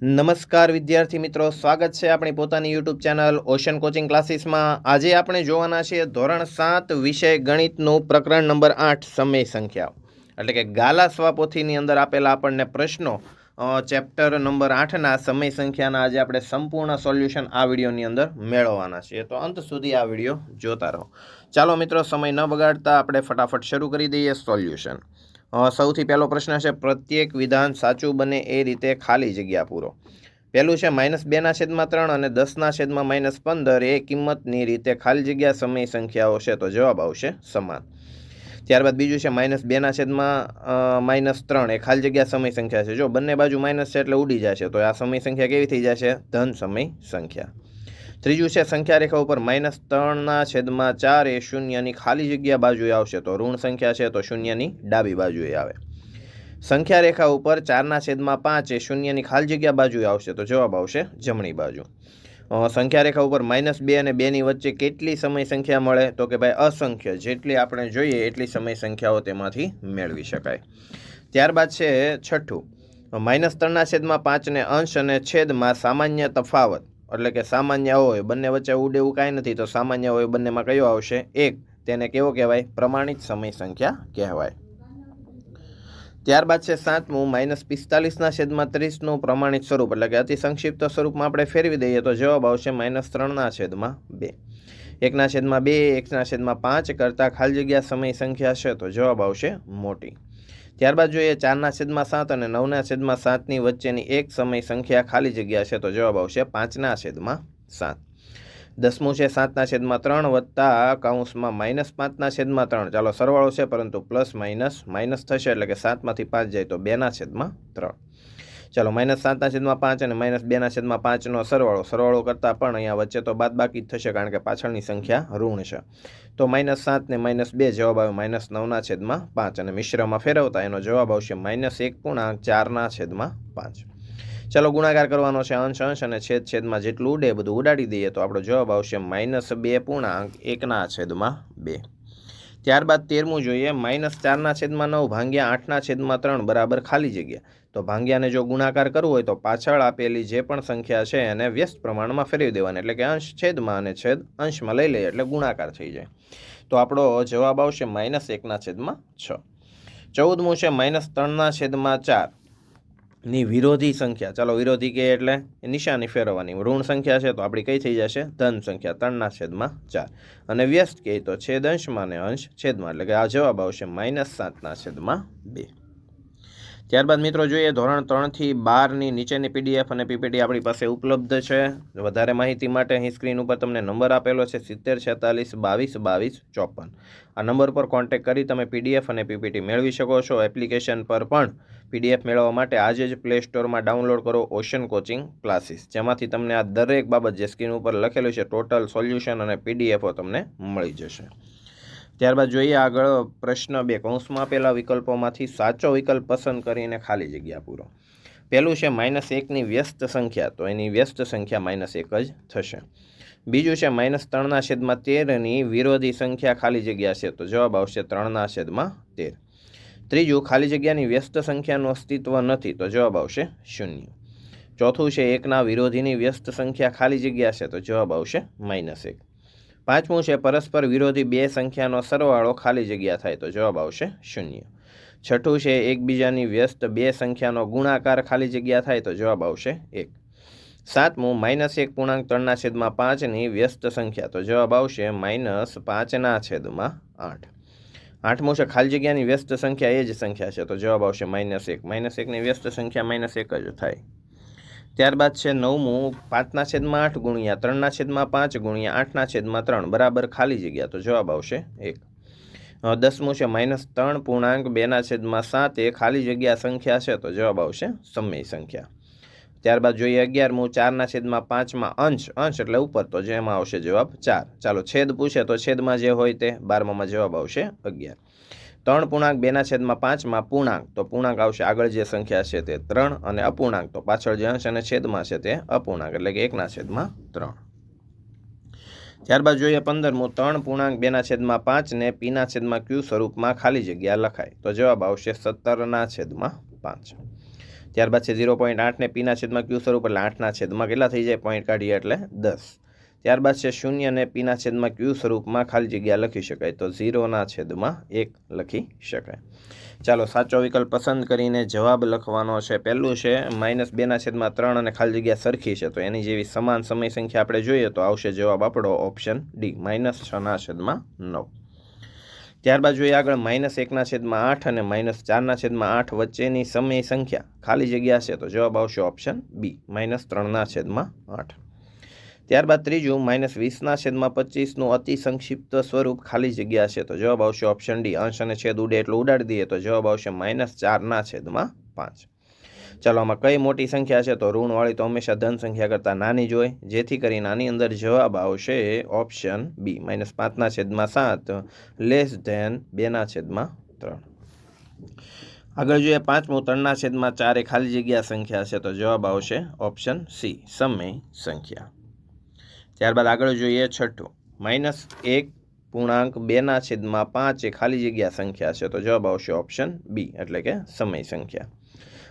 નમસ્કાર વિદ્યાર્થી મિત્રો, સ્વાગત છે આપણી પોતાની યુટ્યુબ ચેનલ ઓશન કોચિંગ ક્લાસીસમાં આજે આપણે જોવાના છીએ ધોરણ સાત વિષય ગણિતનું પ્રકરણ નંબર આઠ, સમય સંખ્યાઓ. એટલે કે ગાલા સ્વાપોથીની અંદર આપેલા આપણને પ્રશ્નો ચેપ્ટર નંબર આઠના સમય સંખ્યાના આજે આપણે સંપૂર્ણ સોલ્યુશન આ વિડીયોની અંદર મેળવવાના છીએ. તો અંત સુધી આ વીડિયો જોતા રહો. ચાલો મિત્રો, સમય ન બગાડતા આપણે ફટાફટ શરૂ કરી દઈએ સોલ્યુશન. સૌથી પહેલો પ્રશ્ન છે, પ્રત્યેક વિધાન સાચું બને એ રીતે ખાલી જગ્યા પૂરો. પહેલું છે, માઇનસ બેના છેદમાં ત્રણ અને દસના છેદમાં માઇનસ પંદર એ કિંમતની રીતે ખાલી જગ્યા સમય સંખ્યાઓ છે. તો જવાબ આવશે સમાન. ત્યારબાદ બીજું છે, માઇનસ બેના છેદમાં માઇનસ ત્રણ એ ખાલી જગ્યા સમય સંખ્યા છે. જો બંને બાજુ માઇનસ છે એટલે ઉડી જશે, તો આ સમય સંખ્યા કેવી થઈ જશે? ધન સમય સંખ્યા. ત્રીજું છે, સંખ્યા રેખા ઉપર માઇનસ ત્રણના છેદમાં ચાર એ શૂન્યની ખાલી જગ્યા બાજુએ આવશે. તો ઋણ સંખ્યા છે, તો શૂન્યની ડાબી બાજુએ આવે. સંખ્યા રેખા ઉપર ચારના છેદમાં પાંચ એ શૂન્યની ખાલી જગ્યા બાજુએ આવશે. તો જવાબ આવશે જમણી બાજુ. સંખ્યા રેખા ઉપર માઇનસ બે અને બેની વચ્ચે કેટલી સમય સંખ્યા મળે? તો કે ભાઈ અસંખ્ય. જેટલી આપણે જોઈએ, એટલી સમય સંખ્યાઓ તેમાંથી મેળવી શકાય. ત્યારબાદ છે છઠ્ઠું. માઇનસ ત્રણના છેદમાં પાંચને અંશ અને છેદમાં સામાન્ય તફાવત. એટલે કે સામાન્ય હોય, બંને વચ્ચે ઉડે એવું કાંઈ નથી, તો સામાન્ય હોય બંનેમાં કયો આવશે? એક, તેને કેવો કહેવાય? પ્રમાણિત સમય સંખ્યા કહેવાય. ત્યારબાદ છે સાતમું, માઇનસ પિસ્તાલીસના છેદમાં ત્રીસનું પ્રમાણિત સ્વરૂપ, એટલે કે અતિ સંક્ષિપ્ત સ્વરૂપમાં આપણે ફેરવી દઈએ તો જવાબ આવશે માઇનસ ત્રણના છેદમાં બે. એકના છેદમાં બે, એકના છેદમાં પાંચ કરતાં ખાલી જગ્યા સમય સંખ્યા છે તો જવાબ આવશે મોટી. ત્યારબાદ જોઈએ ચારના છેદમાં સાત અને નવના છેદમાં સાતની વચ્ચેની એક સમય સંખ્યા ખાલી જગ્યા છે, તો જવાબ આવશે પાંચના છેદમાં સાત. દસમું છે સાતના છેદમાં ત્રણ વત્તા કાઉન્સમાં માઇનસ પાંચના છેદમાં ત્રણ. ચાલો સરવાળો છે, પરંતુ પ્લસ માઇનસ માઇનસ થશે એટલે કે સાતમાંથી પાંચ જાય તો બેના છેદમાં ત્રણ. ચાલો માઇનસ સાતના છેદમાં પાંચ અને માઇનસ બેના છેદમાં પાંચનો સરવાળો. સરવાળો કરતાં પણ અહીંયા વચ્ચે તો બાદ બાકી જ થશે કારણ કે પાછળની સંખ્યા ઋણ છે. તો માઇનસ સાત ને માઇનસ બે જવાબ આવ્યો માઇનસ નવના છેદમાં પાંચ અને મિશ્રમાં ફેરવતા એનો જવાબ આવશે માઇનસ એક પૂર્ણાંક ચારના છેદમાં પાંચ. ચાલો, ગુણાકાર કરવાનો છે અંશ અંશ અને છેદ છેદમાં જેટલું ઉડે બધું ઉડાડી દઈએ તો આપણો જવાબ આવશે માઇનસ બે પૂર્ણાંક એકના છેદમાં બે. ત્યારબાદ તેરમું જોઈએ માઇનસ ચારના છેદમાં નવ ભાંગ્યા આઠના છેદમાં ત્રણ બરાબર ખાલી જગ્યા. તો ભાંગ્યાને જો ગુણાકાર કરવો હોય તો પાછળ આપેલી જે પણ સંખ્યા છે એને વ્યસ્ત પ્રમાણમાં ફેરવી દેવાની, એટલે કે અંશ છેદમાં અને છેદ અંશમાં લઈ લઈએ એટલે ગુણાકાર થઈ જાય. તો આપણો જવાબ આવશે માઇનસ એકના છેદમાં છ. ચૌદમું છે માઇનસ ત્રણના છેદમાં ચાર. ની વિરોધી સંખ્યા, ચાલો વિરોધી કે એટલે નિશાની ફેરવવાની. ઋણ સંખ્યા છે તો આપણી કઈ થઈ જશે? ધન સંખ્યા, ત્રણના છેદમાં ચાર. અને વ્યસ્ત કહે તો છેદ અંશમાં ને અંશ છેદમાં, એટલે કે આ જવાબ આવશે માઇનસ સાતના છેદમાં બે. ત્યારબાદ મિત્રો જોઈએ, ધોરણ ત્રણથી બારની નીચેની પીડીએફ અને પીપીટી આપણી પાસે ઉપલબ્ધ છે. વધારે માહિતી માટે અહીં સ્ક્રીન ઉપર તમને નંબર આપેલો છે, સિત્તેર છેતાલીસ બાવીસ બાવીસ ચોપન. આ નંબર પર કોન્ટેક કરી તમે પીડીએફ અને પીપીટી મેળવી શકો છો. એપ્લિકેશન પર પણ પીડીએફ મેળવવા માટે આજે જ પ્લે સ્ટોરમાં ડાઉનલોડ કરો ઓશન કોચિંગ ક્લાસીસ જેમાંથી તમને આ દરેક બાબત જે સ્ક્રીન ઉપર લખેલું છે ટોટલ સોલ્યુશન અને પીડીએફો તમને મળી જશે. ત્યારબાદ જોઈએ આગળ પ્રશ્ન બે. કૌંસમાં આપેલા વિકલ્પોમાંથી સાચો વિકલ્પ પસંદ કરીને ખાલી જગ્યા પૂરો. પહેલું છે માઇનસ એકની વ્યસ્ત સંખ્યા. તો એની વ્યસ્ત સંખ્યા માઇનસ એક જ થશે. બીજું છે માઇનસ ત્રણના છેદમાં તેરની વિરોધી સંખ્યા ખાલી જગ્યા છે. તો જવાબ આવશે ત્રણના છેદમાં તેર. ત્રીજું, ખાલી જગ્યાની વ્યસ્ત સંખ્યાનું અસ્તિત્વ નથી. તો જવાબ આવશે શૂન્ય. ચોથું છે એકના વિરોધીની વ્યસ્ત સંખ્યા ખાલી જગ્યા છે. તો જવાબ આવશે માઇનસ એક. પાંચમું છે, પરસ્પર વિરોધી બે સંખ્યાનો સરવાળો ખાલી જગ્યા થાય તો જવાબ આવશે શૂન્ય. છઠ્ઠું છે, એકબીજાની વ્યસ્ત બે સંખ્યાનો ગુણાકાર ખાલી જગ્યા થાય તો જવાબ આવશે એક. સાતમું, માઇનસ એક પૂર્ણાંક ત્રણના છેદમાં પાંચની વ્યસ્ત સંખ્યા તો જવાબ આવશે માઇનસ પાંચના છેદમાં આઠ. આઠમું છે, ખાલી જગ્યાની વ્યસ્ત સંખ્યા એ જ સંખ્યા છે તો જવાબ આવશે માઇનસ એક. માઇનસ એકની વ્યસ્ત સંખ્યા માઇનસ એક જ થાય. ત્યારબાદ છે નવમું, પાંચના છેદમાં આઠ ગુણ્યા ત્રણના છેદમાં પાંચ ગુણ્યા આઠના છેદમાં ત્રણ, બરાબર ખાલી જગ્યા. તો જવાબ આવશે એક. દસમું છે માઇનસ ત્રણ પૂર્ણાંક બેના છેદમાં સાત, એ ખાલી જગ્યા સંખ્યા છે, તો જવાબ આવશે સમય સંખ્યા. ત્યારબાદ જોઈએ અગિયારમું, ચારના છેદમાં પાંચમાં અંશ અંશ એટલે ઉપર, તો જેમાં આવશે જવાબ ચાર. ચાલો છેદ પૂછે તો છેદમાં જે હોય તે બારમામાં જવાબ આવશે અગિયાર. ત્રણ પૂર્ણાંક, બેના છેદમાં પાંચમાં પૂર્ણાંક. તો પૂર્ણાંક આવશે આગળ જે સંખ્યા છે તે ત્રણ અને અપૂર્ણાંક. તો પાછળ જે અંશ અને છેદમાં છે તે અપૂર્ણાંક, એટલે કે એકના છેદમાં ત્રણ. ત્યારબાદ જોઈએ પંદરમું, ત્રણ પૂર્ણાંક, બેના છેદમાં પાંચ ને પીના છેદમાં ક્યુ સ્વરૂપમાં ખાલી જગ્યા લખાય. તો જવાબ આવશે સત્તરના છેદમાં પાંચ. ત્યારબાદ છે ઝીરો પોઈન્ટ આઠને પીના છેદમાં ક્યુ સ્વરૂપ, એટલે આઠના છેદમાં કેટલા થઈ જાય? પોઈન્ટ કાઢીએ એટલે દસ. ત્યારબાદ છે શૂન્ય અને પીના છેદમાં ક્યુ સ્વરૂપમાં ખાલી જગ્યા લખી શકાય. તો ઝીરોના છેદમાં એક લખી શકાય. ચાલો, સાચો વિકલ્પ પસંદ કરીને જવાબ લખવાનો છે. પહેલું છે, માઇનસ બેના છેદમાં ત્રણ અને ખાલી જગ્યા સરખી છે. તો એની જેવી સમાન સમય સંખ્યા આપણે જોઈએ તો આવશે જવાબ આપણો ઓપ્શન ડી, માઇનસ છના છેદમાં નવ. ત્યારબાદ જોઈએ આગળ, માઇનસ એકના છેદમાં આઠ અને માઇનસ ચારના છેદમાં આઠ વચ્ચેની સમય સંખ્યા ખાલી જગ્યા છે. તો જવાબ આવશે ઓપ્શન બી, માઇનસ ત્રણના છેદમાં આઠ. ત્યારબાદ ત્રીજું, માઇનસ વીસના છેદમાં પચીસનું અતિ સંક્ષિપ્ત સ્વરૂપ ખાલી જગ્યા છે. તો જવાબ આવશે ઓપ્શન ડી, અંશ અને છેદ ઉડે એટલું ઉડાડી દઈએ. તો જવાબ આવશે માઇનસ ચારના છેદમાં પાંચ. ચાલો, આમાં કઈ મોટી સંખ્યા છે? તો ઋણવાળી તો હંમેશા ધન સંખ્યા કરતાં નાની જ જેથી કરીને આની અંદર જવાબ આવશે ઓપ્શન બી, માઇનસ પાંચના છેદમાં સાત, લેસ ધેન બેના છેદમાં ત્રણ. આગળ જોઈએ પાંચમું, ત્રણના છેદમાં ચારે ખાલી જગ્યા સંખ્યા છે. તો જવાબ આવશે ઓપ્શન સી, સમય સંખ્યા. ત્યારબાદ આગળ જોઈએ છઠ્ઠું. માઇનસ એક પૂર્ણાંક બેના છેદમાં પાંચ એ ખાલી જગ્યા સંખ્યા છે. તો જવાબ આવશે ઓપ્શન બી, એટલે કે સમય સંખ્યા.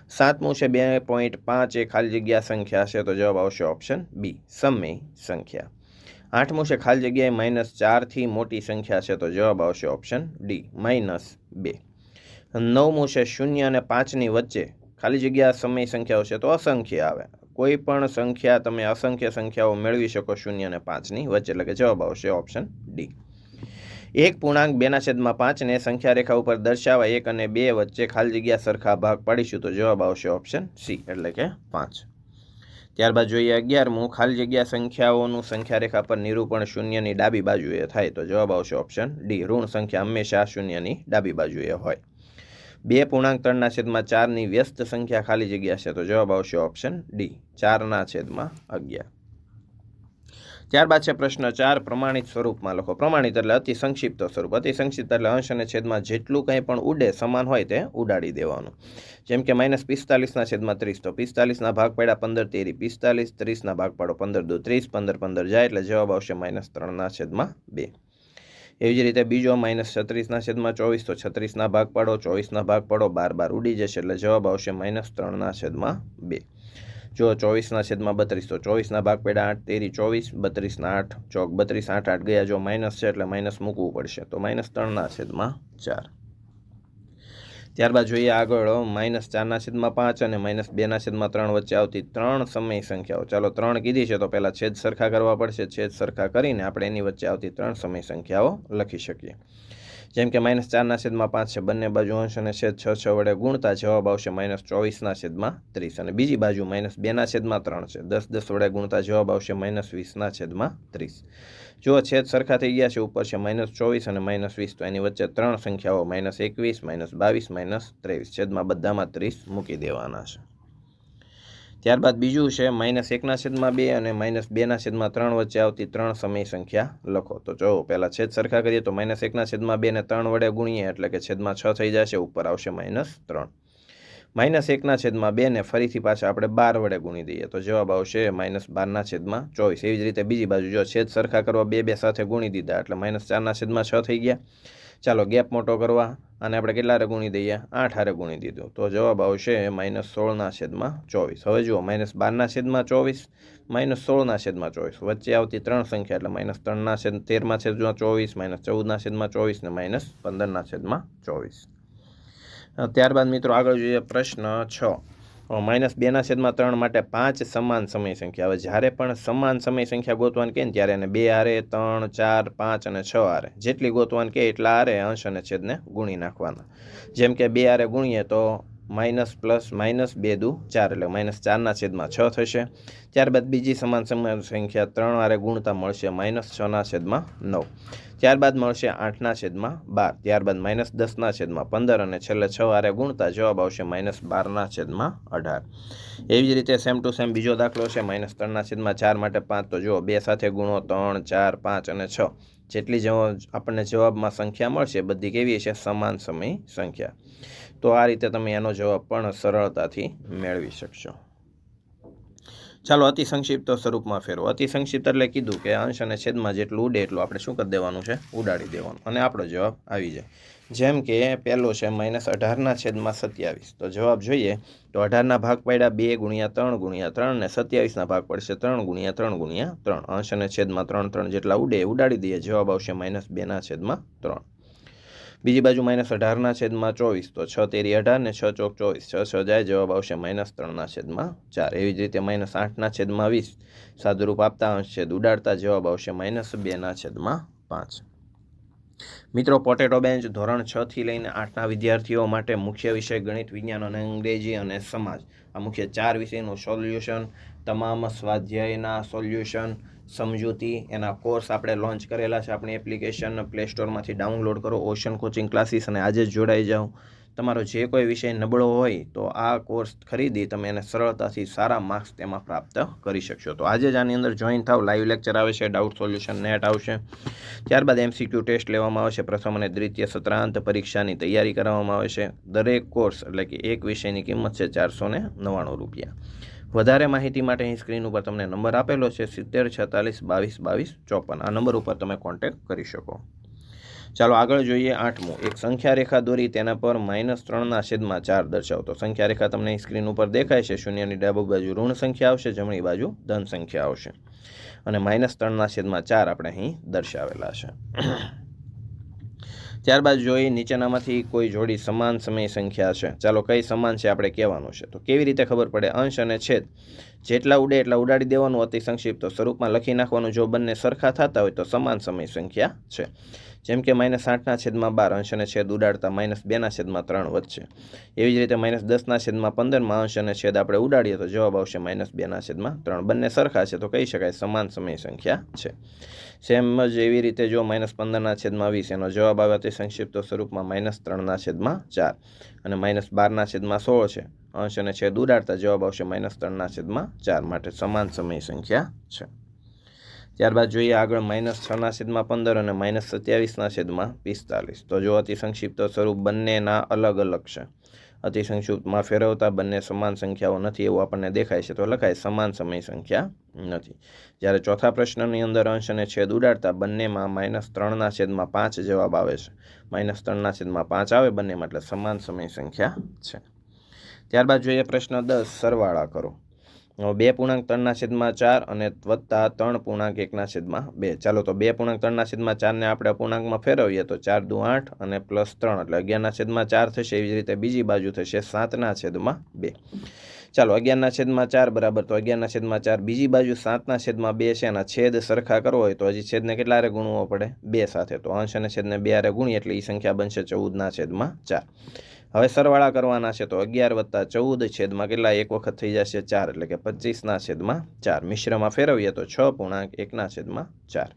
સાતમું છે બે પોઈન્ટ પાંચ એ ખાલી જગ્યા સંખ્યા છે. તો જવાબ આવશે ઓપ્શન બી, સમય સંખ્યા. આઠમું છે ખાલી જગ્યાએ માઇનસ ચારથી મોટી સંખ્યા છે. તો જવાબ આવશે ઓપ્શન ડી, માઇનસ બે. નવમું છે શૂન્ય અને પાંચની વચ્ચે ખાલી જગ્યા સમય સંખ્યાઓ છે. તો અસંખ્ય આવે. કોઈ પણ સંખ્યા, તમે અસંખ્ય સંખ્યાઓ મેળવી શકો શૂન્ય અને પાંચની વચ્ચે. એટલે કે જવાબ આવશે ઓપ્શન ડી. એક પૂર્ણાંક બેના છેદમાં પાંચને સંખ્યા રેખા ઉપર દર્શાવવા એક અને બે વચ્ચે ખાલી જગ્યા સરખા ભાગ પાડીશું તો જવાબ આવશે ઓપ્શન સી, એટલે કે પાંચ. ત્યારબાદ જોઈએ અગિયારમું ખાલી જગ્યા સંખ્યાઓનું સંખ્યા રેખા પર નિરૂપણ શૂન્યની ડાબી બાજુએ થાય તો જવાબ આવશે ઓપ્શન ડી. ઋણ સંખ્યા હંમેશા શૂન્યની ડાબી બાજુએ હોય. બે પૂર્ણાંક ત્રણના છેદમાં ચારની વ્યસ્ત સંખ્યા ખાલી જગ્યા છે, તો જવાબ આવશે ઓપ્શન ડી ચારના છેદમાં અગિયાર. ત્યારબાદ છે પ્રશ્ન ચાર, પ્રમાણિત સ્વરૂપમાં લખો. પ્રમાણિત એટલે અતિ સંક્ષિપ્ત સ્વરૂપ. અતિ સંક્ષિપ્ત એટલે અંશ અને છેદમાં જેટલું કંઈ પણ ઉડે, સમાન હોય તે ઉડાડી દેવાનું. જેમ કે માઇનસ પિસ્તાલીસના છેદમાં ત્રીસ, તો પિસ્તાલીસના ભાગ પડ્યા પંદર તેરી. પિસ્તાલીસ, ત્રીસના ભાગ પાડો પંદર દો. ત્રીસ, પંદર પંદર જાય એટલે જવાબ આવશે માઇનસ ત્રણના છેદમાં બે. એવી જ રીતે બીજો માઇનસ છત્રીસના છેદમાં ચોવીસ, તો છત્રીસના ભાગ પાડો, ચોવીસના ભાગ પાડો, બાર બાર ઉડી જશે એટલે જવાબ આવશે માઇનસ ત્રણના છેદમાં બે. જો ચોવીસના છેદમાં બત્રીસ, તો ચોવીસના ભાગ પેડા આઠ, તેરી ચોવીસ, બત્રીસના આઠ, ચોક બત્રીસ, આઠ આઠ ગયા, જો માઇનસ છે એટલે માઇનસ મૂકવું પડશે, તો માઇનસ ત્રણના છેદમાં ચાર. ત્યારબાદ જોઈએ આગળ માઇનસ ચારના છેદમાં પાંચ અને માઇનસ બેના છેદમાં ત્રણ વચ્ચે આવતી ત્રણ સમય સંખ્યાઓ. ચાલો, ત્રણ કીધી છે, તો પહેલાં છેદ સરખા કરવા પડશે. છેદ સરખા કરીને આપણે એની વચ્ચે આવતી ત્રણ સમય સંખ્યાઓ લખી શકીએ. જેમ કે માઇનસ ચારના છેદમાં પાંચ છે, બંને બાજુ અંશ અને છેદ છ છ વડે ગુણતા જવાબ આવશે માઇનસ ચોવીસના છેદમાં ત્રીસ. અને બીજી બાજુ માઇનસ બેના છેદમાં ત્રણ છે, દસ દસ વડે ગુણતા જવાબ આવશે માઇનસ વીસના છેદમાં ત્રીસ. જો છેદ સરખા થઈ ગયા છે, ઉપર છે માઇનસ ચોવીસ અને માઇનસ વીસ, તો એની વચ્ચે ત્રણ સંખ્યાઓ માઇનસ એકવીસ, માઇનસ બાવીસ, માઇનસ ત્રેવીસ. છેદમાં બધામાં ત્રીસ મૂકી દેવાના છે. ત્યારબાદ બીજું છે, માઇનસ એકના છેદમાં બે અને માઇનસ બેના છેદમાં ત્રણ વચ્ચે આવતી ત્રણ સમય સંખ્યા લખો. તો જો પહેલાં છેદ સરખા કરીએ, તો માઇનસ એકના છેદમાં બે ને ત્રણ વડે ગુણીએ, એટલે કે છેદમાં છ થઈ જશે, ઉપર આવશે માઇનસ ત્રણ. માઇનસ એકના છેદમાં બે ને ફરીથી પાછા આપણે બાર વડે ગુણી દઈએ. તો જવાબ આવશે માઇનસ બારના છેદમાં ચોવીસ. એવી જ રીતે બીજી બાજુ જો છેદ સરખા કરવા બે બે સાથે ગુણી દીધા, એટલે માઇનસ ચારના છેદમાં છ થઈ ગયા. ચાલો ગેપ મોટો કરવા અને આપણે કેટલા હારે ગુણી દઈએ? આઠ હારે ગુણી દીધું. તો જવાબ આવશે માઇનસ સોળના છેદમાં ચોવીસ. હવે જુઓ માઇનસ બારના છેદમાં ચોવીસ માઇનસ સોળના છેદમાં ચોવીસ. વચ્ચે આવતી ત્રણ સંખ્યા, એટલે માઇનસ ત્રણના છેદ, તેરમાં છેદમાં ચોવીસ માઇનસ ચૌદના છેદમાં ચોવીસ ને માઇનસ પંદરના છેદમાં ચોવીસ. ત્યારબાદ મિત્રો આગળ જોઈએ પ્રશ્ન છ. માઇનસ બેના છેદમાં ત્રણ માટે પાંચ સમાન સમય સંખ્યા. હવે જ્યારે પણ સમાન સમય સંખ્યા ગોતવાન કહે ને ત્યારે એને બે આરે, ત્રણ, ચાર, પાંચ અને છ આરે. જેટલી ગોતવાન કહે એટલા આરે અંશ અને છેદને ગુણી નાખવાના. જેમ કે બે આરે ગુણીએ તો માઇનસ પ્લસ માઇનસ બે દુ ચાર, એટલે માઇનસ ચારના છેદમાં છ થશે. ત્યારબાદ બીજી સમાન સમાન સંખ્યા ત્રણ વારે ગુણતા મળશે માઇનસ છના છેદમાં નવ. ત્યારબાદ મળશે આઠના છેદમાં બાર. ત્યારબાદ માઇનસ દસના છેદમાં પંદર અને છેલ્લે છ વારે ગુણતા જવાબ આવશે માઇનસ બારના છેદમાં અઢાર. એવી જ રીતે સેમ ટુ સેમ બીજો દાખલો છે, માઇનસ ત્રણના છેદમાં ચાર માટે પાંચ. તો જુઓ, બે સાથે ગુણો ત્રણ, ચાર, પાંચ અને છ. જેટલી આપણને જવાબમાં સંખ્યા મળશે, બધી કેવી છે સમાન સમય સંખ્યા. તો આ રીતે તમે એનો જવાબ પણ સરળતાથી મેળવી શકશો. ચાલો અતિ સંક્ષિપ્ત સ્વરૂપમાં ફેરવો. અતિ સંક્ષિપ્ત એટલે કીધું કે અંશ અને છેદમાં જેટલું ઉડે એટલું આપણે શું કરી દેવાનું છે? ઉડાડી દેવાનું. અને આપણો જવાબ આવી જાય. જેમ કે પહેલો છે માઇનસ અઢારના છેદમાં સત્યાવીસ. તો જવાબ જોઈએ તો અઢારના ભાગ પડ્યા બે ગુણ્યા ત્રણ ગુણ્યા ત્રણ ને સત્યાવીસના ભાગ પડશે ત્રણ ગુણ્યા ત્રણ ગુણ્યા ત્રણ. અંશ અને છેદમાં ત્રણ ત્રણ જેટલા ઉડે ઉડાડી દઈએ. જવાબ આવશે માઇનસ બેના છેદમાં ત્રણ. બીજી બાજુ માઇનસ અઢારના છેદમાં ચોવીસ, તો છ તેરી અઢાર ને છ ચોક ચોવીસ. છ છ જાય, જવાબ આવશે માઇનસ ત્રણના છેદમાં ચાર. એવી જ રીતે માઇનસ આઠના છેદમાં વીસ. સાદુરૂપ આપતા અંશ છેદ ઉડાડતા જવાબ આવશે માઇનસ બેના છેદમાં પાંચ. મિત્રો પોટેટો બેન્ચ ધોરણ છ થી લઈને આઠના વિદ્યાર્થીઓ માટે મુખ્ય વિષય ગણિત, વિજ્ઞાન અને અંગ્રેજી અને સમાજ. આ મુખ્ય ચાર વિષયનું સોલ્યુશન તમામ સ્વાધ્યાયના સોલ્યુશન સમજૂતી, એના કોર્સ આપણે લોન્ચ કરેલા છે. આપણી એપ્લિકેશન પ્લે સ્ટોરમાંથી ડાઉનલોડ કરો ઓશન કોચિંગ ક્લાસીસ અને આજે જ જોડાઈ જાઓ. તમારો જે કોઈ વિષય નબળો હોય, તો આ કોર્સ ખરીદી, તમે એને સરળતાથી સારા માર્ક્સ તેમાં પ્રાપ્ત કરી શકશો. તો આજે જ આની અંદર જોઈન થાવ. લાઈવ લેક્ચર આવે છે ડાઉટ સોલ્યુશન નેટ આવશે. ત્યારબાદ એમસીક્યુ ટેસ્ટ લેવામાં આવશે. પ્રથમ અને દ્વિતીય સત્રાંત પરીક્ષાની તૈયારી કરવામાં આવે છે દરેક કોર્સ એટલે કે એક વિષયની કિંમત છે ચારસો ને નવ્વાણું રૂપિયા. વધારે માહિતી માટે અહીં સ્ક્રીન ઉપર તમને નંબર આપેલો છે, સિત્તેર, છેતાલીસ, બાવીસ બાવીસ, ચોપન. આ નંબર ઉપર તમે કોન્ટેક્ટ કરી શકો. ચાલો, આગળ જોઈએ આઠમું. એક સંખ્યા રેખા દોરી, તેના પર માઇનસ ત્રણના છેદમાં ચાર દર્શાવતો સંખ્યા રેખા તમને સ્ક્રીન ઉપર દેખાય છે. શૂન્યની ડાબી બાજુ ઋણ સંખ્યા આવશે, જમણી બાજુ ધન સંખ્યા આવશે. અને માઇનસ ત્રણના છેદમાં ચાર આપણે અહીં દર્શાવેલા છે. ત્યારબાદ જોઈએ નીચેનામાંથી કોઈ જોડી સમાન સમય સંખ્યા છે. ચાલો કઈ સમાન છે આપણે કહેવાનું છે. તો કેવી રીતે ખબર પડે? અંશ અને છેદ. જેટલા ઉડે એટલા ઉડાડી દેવાનું અતિ સંક્ષિપ્ત સ્વરૂપમાં લખી નાખવાનું. જો બંને સરખા થતા હોય તો સમાન સમય સંખ્યા છે. જેમ કે માઇનસ આઠના છેદમાં બાર અંશ અને છેદ ઉડાડતા માઇનસ બેના છેદમાં ત્રણ વધશે. એવી જ રીતે માઇનસ દસના છેદમાં પંદરમાં અંશ અને છેદ આપણે ઉડાડીએ તો જવાબ આવશે માઇનસ બેના છેદમાં ત્રણ. બંને સરખા છે તો કહી શકાય સમાન સમય સંખ્યા છે. સેમ જ એવી રીતે જો માઇનસ પંદરના છેદમાં વીસ એનો જવાબ આવે તે સંક્ષિપ્ત સ્વરૂપમાં માઇનસ ત્રણના છેદમાં ચાર. અને માઇનસ બારના છેદમાં સોળ છે. અંશ અને છેદ ઉડાડતા જવાબ આવશે માઇનસ ત્રણના છેદમાં ચાર. માટે સમાન સમય સંખ્યા છે. ત્યારબાદ જોઈએ આગળ માઇનસ છના છેદમાં પંદર અને માઇનસ સત્યાવીસના છેદમાં પિસ્તાલીસ. તો જો અતિ સંક્ષિપ્ત સ્વરૂપ બંનેના અલગ અલગ છે. અતિ સંક્ષિપ્તમાં ફેરવતા બંને સમાન સંખ્યાઓ નથી એવું આપણને દેખાય છે, તો લખાય સમાન સમય સંખ્યા નથી. જ્યારે ચોથા પ્રશ્નની અંદર અંશ અને છેદ ઉડાડતા બંનેમાં માઇનસ ત્રણના છેદમાં પાંચ જવાબ આવે છે. માઇનસ ત્રણના છેદમાં પાંચ આવે બંનેમાં એટલે સમાન સમય સંખ્યા છે. ત્યારબાદ જોઈએ પ્રશ્ન દસ, સરવાળા કરો. બે પૂર્ણાંક ત્રણના છેદમાં ચાર અને વત્તા ત્રણ પૂર્ણાંક એકના છેદમાં બે. ચાલો તો બે પૂર્ણાંક ત્રણના છેદમાં ચારને આપણે અપૂર્ણાંકમાં ફેરવીએ તો ચાર દુ આઠ અને પ્લસ ત્રણ એટલે અગિયારના છેદમાં ચાર થશે, એવી જ રીતે બીજી બાજુ થશે સાતના છેદમાં બે. ચાલો અગિયારના છેદમાં ચાર બરાબર, તો અગિયારના છેદમાં ચાર બીજી બાજુ સાતના છેદમાં બે છે અને છેદ સરખા કરવો હોય તો હજી છેદને કેટલા હારે ગુણવો પડે? બે સાથે. તો અંશ અને છેદને બે હારે ગુણીએ એટલે એ સંખ્યા બનશે ચૌદના છેદમાં ચાર. હવે સરવાળા કરવાના છે તો અગિયાર વત્તા ચૌદ છેદમાં કેટલા? એક વખત થઈ જશે ચાર, એટલે કે પચીસના છેદમાં ચાર. મિશ્રમાં ફેરવીએ તો છ પૂર્ણાંક એકના છેદમાં ચાર.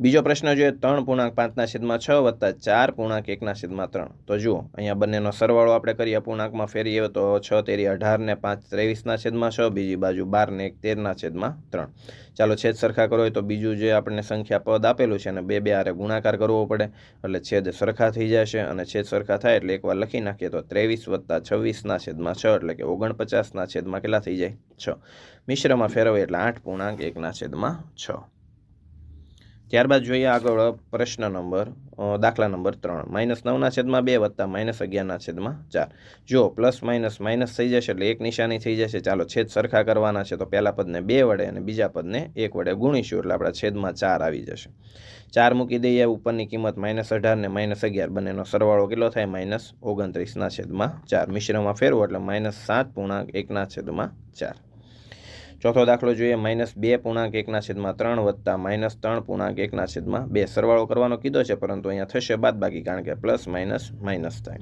બીજો પ્રશ્ન જોઈએ, ત્રણ પૂર્ણાંક પાંચના છેદમાં છ વત્તા ચાર પૂર્ણાંક એકના છેદમાં ત્રણ. તો જુઓ, અહીંયા બંનેનો સરવાળો આપણે કરીએ, પૂર્ણાંકમાં ફેરીએ તો છ તેરી અઢાર ને પાંચ ત્રેવીસના છેદમાં છ, બીજી બાજુ બાર ને એક તેરના છેદમાં ત્રણ. ચાલો છેદ સરખા કરો તો બીજું જે આપણને સંખ્યા પદ આપેલું છે, અને બે બે આરે ગુણાકાર કરવો પડે, એટલે છેદ સરખા થઈ જશે, અને છેદ સરખા થાય એટલે એકવાર લખી નાખીએ તો ત્રેવીસ વત્તા છવ્વીસના છેદમાં છ, એટલે કે ઓગણપચાસના છેદમાં કેટલા થઈ જાય? છ. મિશ્રમાં ફેરવે એટલે આઠ પૂર્ણાંક એકના છેદમાં છ. ત્યારબાદ જોઈએ આગળ પ્રશ્ન નંબર દાખલા નંબર ત્રણ. માઇનસ નવના છેદમાં બે વત્તા માઇનસ અગિયારના છેદમાં ચાર. જો પ્લસ માઇનસ માઇનસ થઈ જશે એટલે એક નિશાની થઈ જશે, ચાલો છેદ સરખા કરવાના છે તો પહેલા પદને બે વડે અને બીજા પદને એક વડે ગુણીશું એટલે આપણા છેદમાં ચાર આવી જશે. ચાર મૂકી દઈએ, ઉપરની કિંમત માઇનસ અઢાર ને માઇનસ અગિયાર. બંનેનો સરવાળો કેટલો થાય? માઇનસ ઓગણત્રીસના છેદમાં ચાર. મિશ્રમાં ફેરવો એટલે માઇનસ સાત પૂર્ણાંક એકના છેદમાં ચાર. ચોથો દાખલો જોઈએ, માઇનસ બે પૂર્ણાંક એકના છેદમાં ત્રણ વત્તા માઇનસ ત્રણ પૂર્ણાંક એકના છેદમાં બે. સરવાળો કરવાનો કીધો છે, પરંતુ અહીંયા થશે બાદ બાકી કારણ કે પ્લસ માઇનસ માઇનસ થાય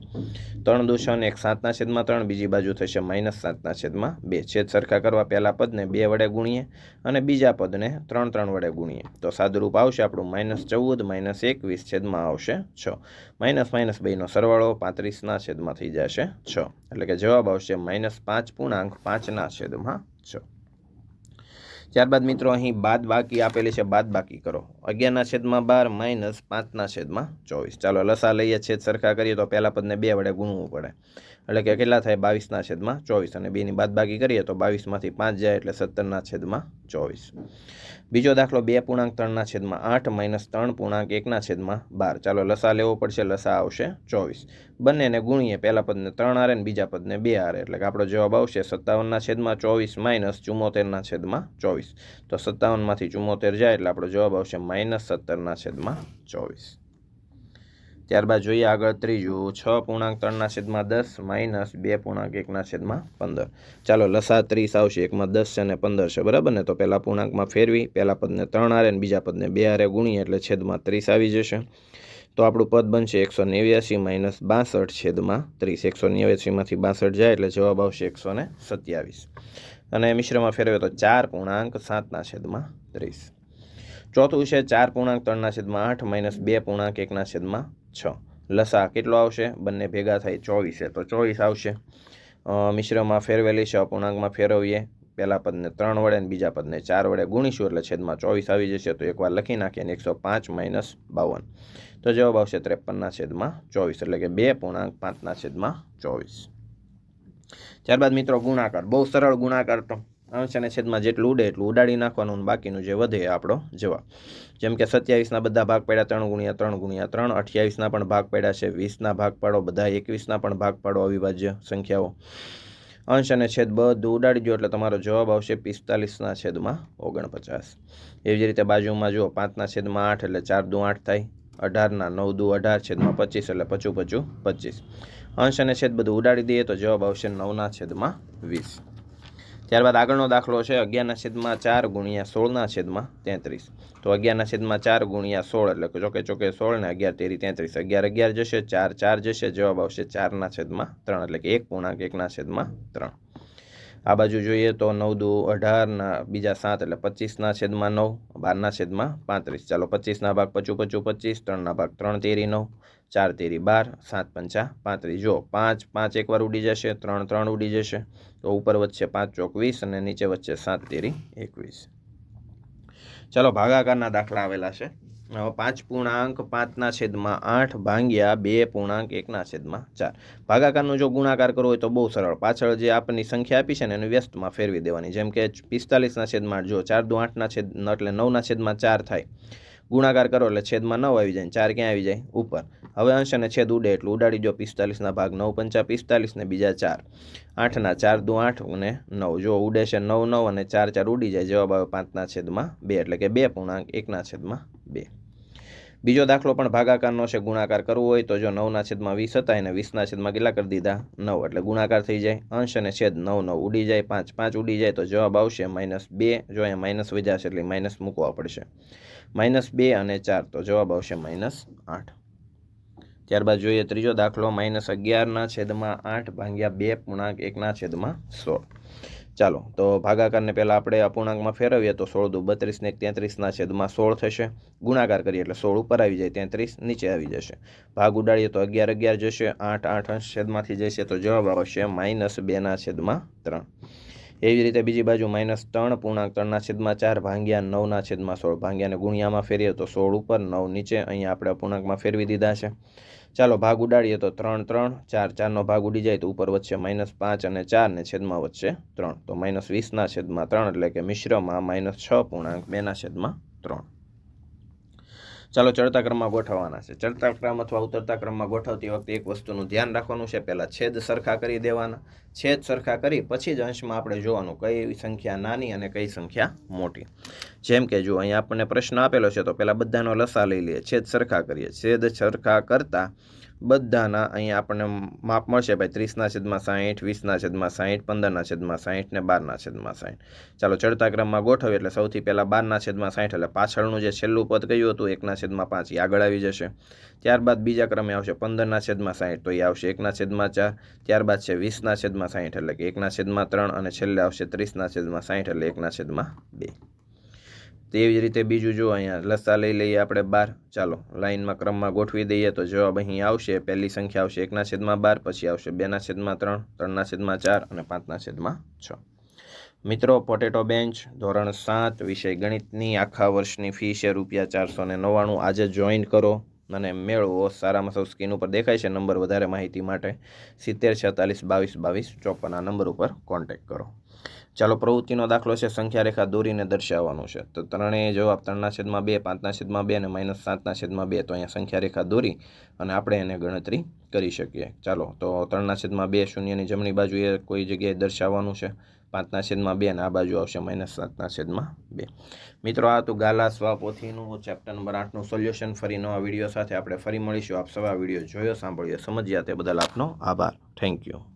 ત્રણ દૂષણ એક સાતના છેદમાં ત્રણ, બીજી બાજુ થશે માઇનસ સાતના છેદમાં બે. છેદ સરખા કરવા પહેલાં પદને બે વડે ગુણીએ અને બીજા પદને ત્રણ ત્રણ વડે ગુણીએ. તો સાદુરૂપ આવશે આપણું માઇનસ ચૌદ, માઇનસ એકવીસ છેદમાં આવશે છ. માઇનસ માઇનસ બેનો સરવાળો પાંત્રીસના છેદમાં થઈ જશે છ. એટલે કે જવાબ આવશે માઇનસ પાંચ પૂર્ણાંક પાંચના છેદમાં છ. ત્યારબાદ મિત્રો, અહીં બાદ બાકી આપેલી છે, બાદ બાકી કરો. અગિયારના છેદમાં બાર માઇનસ પાંચના છેદમાં ચોવીસ. ચાલો, લસા લઈએ, છેદ સરખા કરીએ તો પહેલા પદને બે વડે ગુણવું પડે. એટલે કે કેટલા થાય? બાવીસના છેદમાં ચોવીસ. અને બેની બાદબાકી કરીએ તો બાવીસમાંથી પાંચ જાય એટલે સત્તરના છેદમાં ચોવીસ. બીજો દાખલો બે પૂર્ણાંક ત્રણના છેદમાં આઠ માઇનસ ત્રણ પૂર્ણાંક એકના છેદમાં બાર. ચાલો લસા લેવો પડશે, લસા આવશે ચોવીસ. બંનેને ગુણીએ, પહેલા પદને ત્રણ આરે ને બીજા પદને બે આરે. એટલે કે આપણો જવાબ આવશે સત્તાવનના છેદમાં ચોવીસ માઇનસ ચુમ્મોતેરના છેદમાં ચોવીસ. તો સત્તાવનમાંથી ચુમ્મોતેર જાય એટલે આપણો જવાબ આવશે માઇનસ સત્તરના છેદમાં ચોવીસ. ત્યારબાદ જોઈએ આગળ ત્રીજું. છ પૂર્ણાંક ત્રણના છેદમાં દસ, માઇનસ બે પૂર્ણાંક એકના છેદમાં પંદર. ચાલો, લસા ત્રીસ આવશે, એકમાં દસ છે અને પંદર છે. બરાબર ને? તો પહેલા પૂર્ણાંકમાં ફેરવી, પહેલા પદને ત્રણ આરે ને બીજા પદને બે આરે ગુણીએ એટલે છેદમાં ત્રીસ આવી જશે. તો આપણું પદ બનશે એકસો નેવ્યાસી માઇનસ બાસઠ છેદમાં ત્રીસ. એકસો નેવ્યાસીમાંથી બાસઠ જાય એટલે જવાબ આવશે એકસો ને સત્યાવીસ. અને મિશ્રમાં ફેરવે તો ચાર પૂર્ણાંક સાતના છેદમાં ત્રીસ. ચોથું છે ચાર પૂર્ણાંક ત્રણના છેદમાં આઠ, માઇનસ બે પૂર્ણાંક એકના છેદમાં છ. લસા કેટલો આવશે? બંને ભેગા થાય ચોવીસ તો ચોવીસ આવશે. મિશ્રમાં ફેરવેલી છે. અપૂર્ણાંકમાં ફેરવીએ. પહેલા પદને ત્રણ વડે અને બીજા પદને ચાર વડે ગુણીશું એટલે છેદમાં ચોવીસ આવી જશે. તો એકવાર લખી નાખીએ અને એકસો પાંચ માઇનસ બાવન. તો જવાબ આવશે ત્રેપનના છેદમાં ચોવીસ. એટલે કે બે પૂર્ણાંક પાંચના છેદમાં ચોવીસ. ત્યારબાદ મિત્રો ગુણાકાર. બહુ સરળ ગુણાકાર તો. અંશ અને છેદમાં જેટલું ઉડે એટલું ઉડાડી નાખવાનું બાકીનું જે વધે આપણો જવાબ. જેમ કે સત્યાવીસના બધા ભાગ પડ્યા ત્રણ ગુણ્યા ત્રણ ગુણ્યા ત્રણ, અઠ્યાવીસના પણ ભાગ પડ્યા છે, વીસના ભાગ પાડો બધા, એકવીસના પણ ભાગ પાડો અવિભાજ્ય સંખ્યાઓ. અંશ અને છેદ બધું ઉડાડી દો એટલે તમારો જવાબ આવશે પિસ્તાલીસના છેદમાં ઓગણપચાસ. એવી જ રીતે બાજુમાં જુઓ, પાંચના છેદમાં આઠ એટલે ચાર દુ આઠ થાય. અઢારના નવ દુ અઢાર, છેદમાં પચીસ એટલે પચું પચું પચીસ. અંશ અને છેદ બધું ઉડાડી દઈએ તો જવાબ આવશે નવના છેદમાં વીસ. ત્યારબાદ આગળનો દાખલો છે અગિયારના છેદમાં ચાર ગુણ્યા સોળના છેદમાં તેત્રીસ. તો અગિયારના છેદમાં ચાર ગુણ્યા સોળ એટલે ચોકે ચોકે સોળ ને અગિયાર તેરી તેત્રીસ. અગિયાર અગિયાર જશે, ચાર ચાર જશે, જવાબ આવશે ચારના છેદમાં ત્રણ એટલે કે એક પૂર્ણાંક એકના છેદમાં ત્રણ. આ બાજુ જોઈએ તો નવ દુ અઢારના બીજા સાત એટલે પચીસના છેદમાં નવ બારના છેદમાં પાંત્રીસ. ચાલો પચીસના ભાગ પચું પચું પચીસ ત્રણના ભાગ ત્રણ તેરી નવ ચાર તેરી બાર, સાત પંચા, પાંત્રીસ. જો પાંચ પાંચ એકવાર ઉડી જશે, ત્રણ ત્રણ ઉડી જશે, તો ઉપર વચ્ચે પાંચ ચોકવીસ અને નીચે વચ્ચે સાત તેરી એકવીસ. ચાલો, ભાગાકારના દાખલા આવેલા છે. હવે પાંચ પૂર્ણાંક પાંચના છેદમાં આઠ ભાંગ્યા બે પૂર્ણાંક એકના છેદમાં ચાર. ભાગાકારનો જો ગુણાકાર કરવો હોય તો બહુ સરળ. પાછળ જે આપણને સંખ્યા આપી છે ને એને વ્યસ્તમાં ફેરવી દેવાની. જેમ કે પિસ્તાલીસના છેદમાં જો ચાર દુ આઠના છેદ, એટલે નવના છેદમાં ચાર થાય. ગુણાકાર કરો એટલે છેદમાં નવ આવી જાય ચાર ક્યાં આવી જાય? ઉપર. હવે અંશ અને છેદ ઉડે એટલું ઉડાડી દો પિસ્તાલીસના ભાગ નવ પંચા પિસ્તાલીસ ને બીજા ચાર. આઠના ચાર દુ આઠ અને નવ. જો ઉડે છે નવ નવ અને ચાર ચાર ઉડી જાય, જવાબ આવે પાંચના છેદમાં બે એટલે કે બે પૂર્ણાંક એકના છેદમાં બે. બીજો દાખલો પણ ભાગાકારનો છે. ગુણાકાર કરવો હોય તો જો નવના છેદમાં વીસ હતા એને વીસના છેદમાં કેટલા કરી દીધા? નવ. એટલે ગુણાકાર થઈ જાય. અંશ અને છેદ નવ નવ ઉડી જાય. પાંચ. પાંચ ઉડી જાય તો જવાબ આવશે માઇનસ બે. જો અહીંયા માઇનસ છે એટલે માઇનસ મૂકવા પડશે. માઇનસ બે અને ચાર તો જવાબ આવશે માઇનસ આઠ. ત્યારબાદ જોઈએ ત્રીજો દાખલો. માઇનસ અગિયારના છેદમાં આઠ ભાંગ્યા બે પૂર્ણાંક એકના છેદમાં સોળ. ચાલો, તો ભાગાકારને પહેલાં આપણે અપૂર્ણાંકમાં ફેરવીએ, તો સોળ દુ બત્રીસ ને તેત્રીસના છેદમાં સોળ થશે. ગુણાકાર કરીએ એટલે સોળ ઉપર આવી જાય, તેત્રીસ નીચે આવી જશે. ભાગ ઉડાડીએ તો અગિયાર અગિયાર જશે, આઠ આઠ અંશ છેદમાંથી જશે, તો જવાબ આવશે માઇનસ બેના છેદમાં ત્રણ. એવી રીતે બીજી બાજુ માઇનસ ત્રણ, પૂર્ણાંક ત્રણના છેદમાં ચાર, ભાંગ્યા નવના છેદમાં સોળ. ભાંગ્યાને ગુણ્યામાં ફેરીએ તો સોળ ઉપર નવ નીચે, અહીંયા આપણે અપૂર્ણાંકમાં ફેરવી દીધા છે. ચાલો ભાગ ઉડાડીએ તો ત્રણ ત્રણ, ચાર, ચારનો ભાગ ઉડી જાય તો ઉપર વચ્ચે માઇનસ પાંચ અને ચાર ને છેદમાં વચ્ચે ત્રણ. તો માઇનસ વીસના છેદમાં ત્રણ એટલે કે મિશ્રમાં માઇનસ છ પૂર્ણાંક બેના છેદમાં ત્રણ. ચાલો ચડતા ક્રમમાં ગોઠવવાના છે. ચડતા ક્રમ અથવા ઉતરતા ક્રમમાં ગોઠવતી વખતે એક વસ્તુનું ધ્યાન રાખવાનું છે. પહેલાં છેદ સરખા કરી દેવાના. છેદ સરખા કરી પછી જ અંશમાં આપણે જોવાનું કઈ સંખ્યા નાની અને કઈ સંખ્યા મોટી. જેમ કે જો અહીંયા આપણને પ્રશ્ન આપેલો છે તો પહેલાં બધાનો લસા લઈ લઈએ. છેદ સરખા કરીએ. છેદ સરખા કરતાં બધાના અહીંયા આપણને માપ મળશે ભાઈ. ત્રીસના છેદમાં સાહીઠ, વીસના છેદમાં સાહીઠ, પંદરના છેદમાં સાહીઠ ને બારના છેદમાં સાહીઠ. ચાલો ચડતા ક્રમમાં ગોઠવીએ એટલે સૌથી પહેલાં બારના છેદમાં સાહીઠ એટલે પાછળનું જે છેલ્લું પદ કહ્યું હતું? એકના છેદમાં પાંચ. એ આગળ આવી જશે. ત્યારબાદ બીજા ક્રમે આવશે પંદરના છેદમાં સાહીઠ. તો એ આવશે એકના છેદમાં ચાર. ત્યારબાદ છે વીસના છેદમાં સાહીઠ એટલે કે એકના છેદમાં ત્રણ અને છેલ્લે આવશે ત્રીસના છેદમાં સાહીઠ એટલે એકના છેદમાં બે. તેવી જ રીતે બીજું જો અહીંયા લસા લઈ લઈએ આપણે બાર. ચાલો, લાઇનમાં ક્રમમાં ગોઠવી દઈએ તો જવાબ અહીં આવશે. પહેલી સંખ્યા આવશે એકના છેદમાં બાર, પછી આવશે બેના છેદમાં ત્રણ, ત્રણના છેદમાં ચાર અને પાંચના છેદમાં છ. મિત્રો, પોટેટો બેન્ચ ધોરણ સાત, વિષય ગણિતની આખા વર્ષની ફી છે રૂપિયા ચારસો ને નવ્વાણું. આજે જોઈન કરો અને મેળવો. સારામાં સૌ સ્ક્રીન ઉપર દેખાય છે. નંબર વધારે માહિતી માટે સિત્તેર છેતાલીસ બાવીસ બાવીસ ચોપન આ નંબર ઉપર કોન્ટેક્ટ કરો. ચાલો, પ્રવૃત્તિનો દાખલો છે સંખ્યા રેખા દોરીને દર્શાવવાનું છે. તો ત્રણેય જવાબ ત્રણના છેદમાં બે પાંચના છેદમાં બે અને માઇનસ સાતના છેદમાં બે. તો અહીંયા સંખ્યા રેખા દોરી અને આપણે એને ગણતરી કરી શકીએ. ચાલો, તો ત્રણના છેદમાં બે શૂન્યની જમણી બાજુએ કોઈ જગ્યાએ દર્શાવવાનું છે. પાંચના છેદમાં બે અને આ બાજુ આવશે માઇનસ સાતના છેદમાં બે. મિત્રો, આ હતું ગાલા સ્વાપોથીનું ચેપ્ટર નંબર આઠનું સોલ્યુશન. ફરી નવા વીડિયો સાથે આપણે ફરી મળીશું. આપ સવા વીડિયો જોયો, સાંભળ્યો, સમજ્યા તે બદલ આપનો આભાર. Thank you.